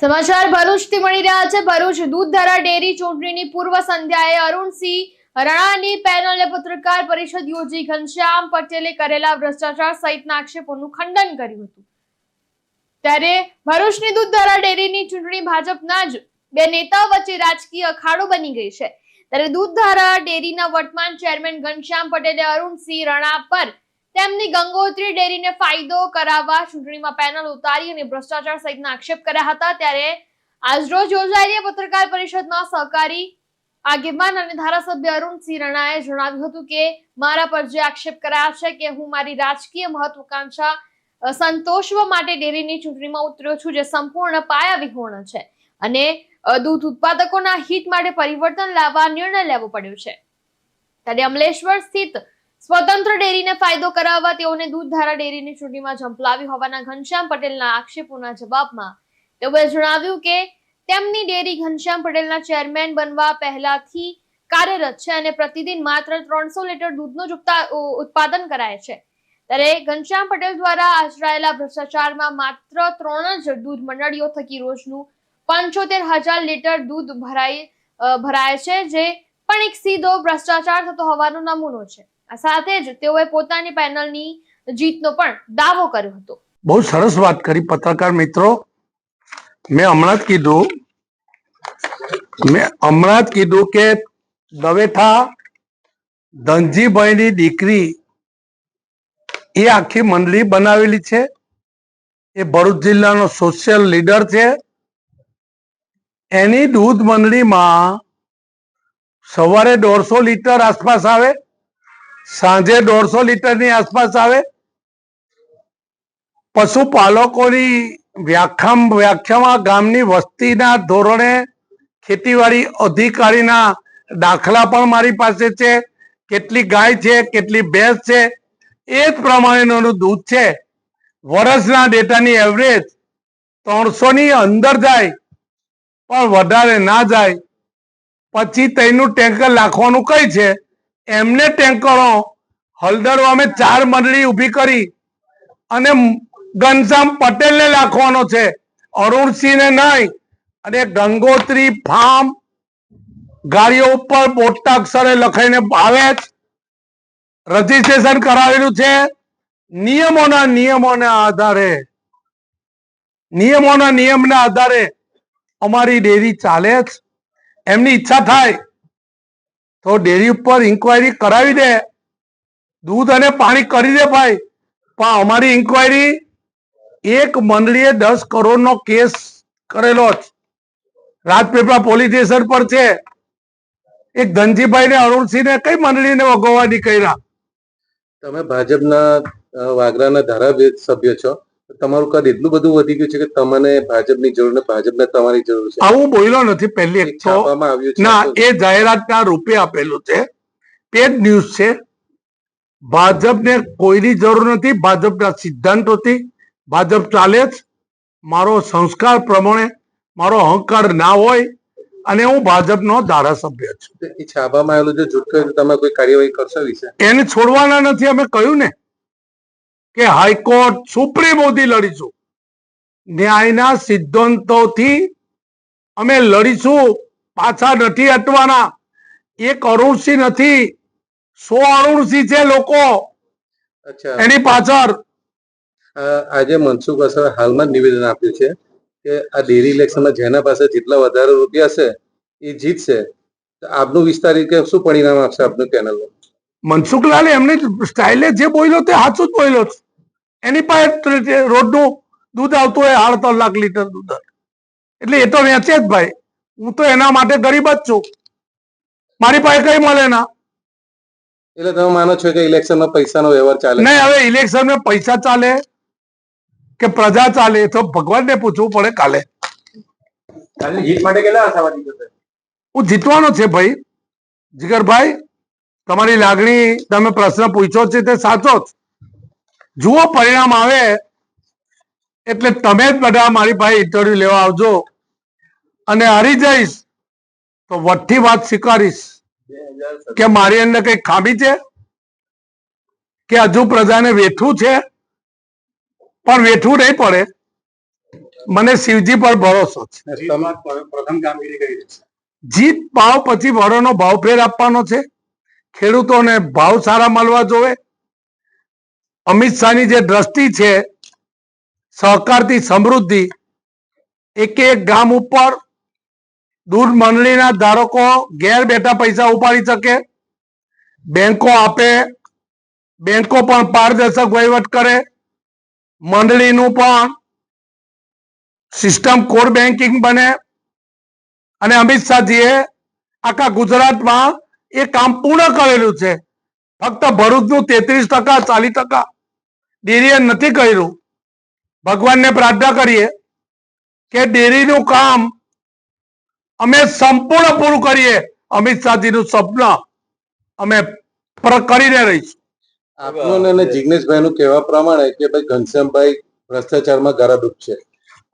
સમાચાર ભરૂચથી મળી રહ્યા છે. ભરૂચ દૂધધારા ડેરી ચૂંટણીની પૂર્વ સંધ્યાએ અરુણસિંહ રણાની પેનલે પત્રકાર પરિષદ યોજી ઘનશ્યામ પટેલે કરેલા ભ્રષ્ટાચાર સહિતના આક્ષેપોનું ખંડન કર્યું હતું. ત્યારે ભરૂચની દૂધધારા ડેરીની ચૂંટણી ભાજપના જ બે નેતાઓ વચ્ચે રાજકીય અખાડો બની ગઈ છે. ત્યારે દૂધધારા ડેરીના વર્તમાન ચેરમેન ઘનશ્યામ પટેલે અરુણસિંહ રણા પર તેમની ગંગોત્રી ડેરીને ફાયદો કરાવવા ચૂંટણીમાં પેનલ ઉતારી અને ભ્રષ્ટાચાર સહિતના આક્ષેપ કર્યા હતા. ત્યારે આજરોજ યોજાયેલી પત્રકાર પરિષદમાં સહકારી આગેવાન અને ધારાસભ્ય અરુણસિંહ રણાએ જણાવ્યું હતું કે, મારા પર જે આક્ષેપ કરાયા છે કે હું મારી રાજકીય મહત્વકાંક્ષા સંતોષવા માટે ડેરીની ચૂંટણીમાં ઉતર્યો છું, જે સંપૂર્ણ પાયા વિહોણ છે અને દૂધ ઉત્પાદકોના હિત માટે પરિવર્તન લાવવા નિર્ણય લેવો પડ્યો છે. ત્યારે અમલેશ્વર સ્થિત સ્વતંત્ર ડેરીને ફાયદો કરાવવા તેઓને દૂધધારા ડેરીની ચૂંટણીમાં ઝંપલાવી હોવાના ઘનશ્યામ પટેલના આક્ષેપોના જવાબમાં તેઓએ જણાવ્યું કે તેમની ડેરી ઘનશ્યામ પટેલના ચેરમેન બનવા પહેલાથી કાર્યરત છે અને પ્રતિદિન માત્ર ત્રણસો લીટર દૂધનું જ ઉત્પાદન કરાય છે. ત્યારે ઘનશ્યામ પટેલ દ્વારા આચરાયેલા ભ્રષ્ટાચારમાં માત્ર ત્રણ જ દૂધ મંડળીઓ થકી રોજનું પંચોતેર હજાર લીટર દૂધ ભરાય ભરાય છે, જે પણ એક સીધો ભ્રષ્ટાચાર થતો હોવાનો નમૂનો છે. સાથે જ તેઓએ પોતાની પેનલની જીતનો પણ દાવો કર્યો હતો. બહુ સરસ વાત કરી પત્રકાર મિત્રો. મેં હમણાં જ કીધું, મેં હમણાં જ કીધું કે દવેઠા ધનજીભાઈની દીકરી એ આખી મંડળી બનાવેલી છે. એ ભરૂચ જિલ્લાનો સોશિયલ લીડર છે. એની દૂધ મંડળીમાં સવારે દોઢસો લીટર આસપાસ આવે સાંજે દોઢસો લીટરની આસપાસ આવે. પશુપાલકોની વ્યાખ્યા વ્યાખ્યામાં ગામની વસ્તીના ધોરણે ખેતીવાડી અધિકારીના દાખલા પણ મારી પાસે છે. કેટલી ગાય છે, કેટલી ભેંસ છે, એ જ પ્રમાણેનું દૂધ છે. વર્ષના ડેટાની એવરેજ ત્રણસો ની અંદર જાય, પણ વધારે ના જાય. પછી તેનું ટેન્કર લાખવાનું કઈ છે? એમને ટેન્કરો હળદર અમે ચાર મંડળી ઊભી કરી અને ઘનશ્યામ પટેલને રાખવાનો છે. અરુણસિંહને નહીં, અને ગંગોત્રી ફાર્મ ગાડીઓ ઉપર મોટા અક્ષરે લખાઈને આવે જ. રજીસ્ટ્રેશન કરાવેલું છે. નિયમોના નિયમોના આધારે, નિયમોના નિયમના આધારે અમારી ડેરી ચાલે જ. એમની ઈચ્છા થાય તો ડેરી ઉપર ઇન્કવાયરી કરાવી દે. દૂધ અને પાણી કરી દે ભાઈ. પણ અમારી ઇન્કવાયરી એક મંડળીએ દસ કરોડનો કેસ કરેલો જ. રાજપીપળા પોલીસ સ્ટેશન પર છે. એક ધનજીભાઈ ને અરુણસિંહ ને કઈ મંડળીને વગોવાની કર્યા? તમે ભાજપના વાગરાના ધારાસભ્ય છો. તમારું કદ એટલું બધું વધી ગયું છે કે તમને ભાજપની જરૂર ને ભાજપને તમારી જરૂર છે. આવું બોલ્યો નથી પહેલી એક તો છાપવામાં આવ્યું છે. ના એ જાહેરાતના રૂપે આપેલું છે. પેડ ન્યૂઝ છે. ભાજપને કોઈની જરૂર નથી. ભાજપના સિદ્ધાંતોથી ભાજપ ચાલે જ. મારો સંસ્કાર પ્રમાણે મારો અહંકાર ના હોય અને હું ભાજપનો ધારાસભ્ય છું. એ છાપામાં આવેલું જો જૂઠ તમે કોઈ કાર્યવાહી કરશો વિશે? એને છોડવાના નથી. અમે કહ્યું ને કે હાઈકોર્ટ સુપ્રીમ સુધી લડીશું. ન્યાયના સિદ્ધાંતોથી અમે લડીશું. પાછા નથી હટવાના. એક અરુણસિંહ નથી સો અરુણસિંહ છે લોકો. એની પાછળ. આજે મનસુખ અસર હાલમાં નિવેદન આપ્યું છે કે આ ડેરી ઇલેક્શનમાં જેના પાસે જેટલા વધારે રૂપિયા છે એ જીતશે. આપનું વિસ્તાર કે શું પરિણામ આપશે આપનું પેનલનું મનસુખલાલ એમને સ્ટાઇલે જે બોલ્યો તે સાચું જ બોલ્યો છે. એની પાસે રોજનું દૂધ આવતું હોય સાડત્રીસ લાખ લીટર દૂધ. એટલે એ તો વેચે જ ભાઈ. હું તો એના માટે ગરીબ જ છું. મારી પાસે કઈ મળે ના. એટલે તમે માનો છો કે ઇલેક્શનમાં પૈસાનો વ્યવહાર ચાલે નહીં હવે ઇલેક્શનમાં પૈસા ચાલે કે પ્રજા ચાલે તો ભગવાનને પૂછવું પડે કાલે. કાલે જીત માટે કેટલા આશાવાદી છો હું જીતવાનો છે ભાઈ. જીગરભાઈ તમારી લાગણી તમે પ્રશ્ન પૂછ્યો છે તે સાચો જ. જુઓ પરિણામ આવે એટલે તમે જ બધા મારી પાસે ઇન્ટરવ્યુ લેવા આવજો. અને હારી જઈશ તો વઠ્ઠી વાત સ્વીકારીશ. કે મારી અંદર કઈ ખામી છે? કે હજુ પ્રજાને વેઠવું છે? પણ વેઠવું નહીં પડે. મને શિવજી પર ભરોસો છે. જીત ભાવ પછી વરોનો ભાવ ફેર આપવાનો છે. ખેડૂતોને ભાવ સારા મળવા જોવે. અમિત શાહની જે દ્રષ્ટિ છે, સહકારથી સમૃદ્ધિ, એક એક ગામ ઉપર દૂર મંડળીના ધારકો ઘેર બેઠા પૈસા ઉપાડી શકે, બેંકો આપે, બેંકો પણ પારદર્શક વહીવટ કરે, મંડળીનું પણ સિસ્ટમ કોર બેન્કિંગ બને અને અમિત શાહજીએ આખા ગુજરાતમાં એ કામ પૂર્ણ કરેલું છે. ફક્ત ભરૂચનું તેત્રીસ ટકા, ચાલીસ ટકા ડેરીએ નથી કર્યું. ભગવાનને પ્રાર્થના કરીએ કે ડેરીનું કામ અમે સંપૂર્ણ પૂરું કરીએ. અમિત શાહજીનું સ્વપ્ન અમે કરીને રહીશું. આપનું અને જિગ્નેશભાઈ નું કહેવા પ્રમાણે કે ભાઈ ઘનશ્યામભાઈ ભ્રષ્ટાચારમાં ગરાડૂબ છે.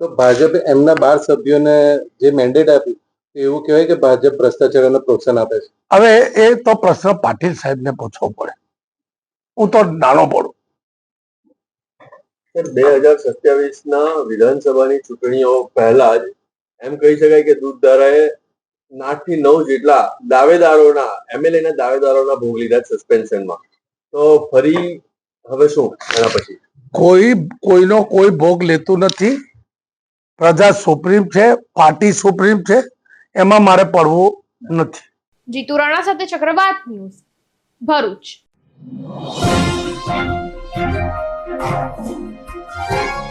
તો ભાજપે એમના બાર સભ્યોને જે મેન્ડેટ આપ્યું એવું કહેવાય કે ભાજપ ભ્રષ્ટાચારને પ્રોત્સાહન આપે છે. હવે એ તો પ્રશ્ન પાટીલ સાહેબને પૂછવો પડે. હું તો નાનો પડું બે હજાર સત્યાવીસ ના વિધાનસભાની ચૂંટણીઓ પહેલા જ એમ કહી શકાય કે દૂધધારાએ આઠથી નવ જેટલા દાવેદારોના એમએલએ ના દાવેદારોના ભોગ લીધા સસ્પેન્શનમાં. તો ફરી હવે શું એના પછી? કોઈ કોઈનો કોઈ ભોગ લેતું નથી. પ્રજા સુપ્રીમ છે પાર્ટી સુપ્રીમ છે એમાં મારે પડવું નથી. જીતુ રાણા સાથે ચક્રવાત ન્યૂઝ ભરૂચ. Thank you.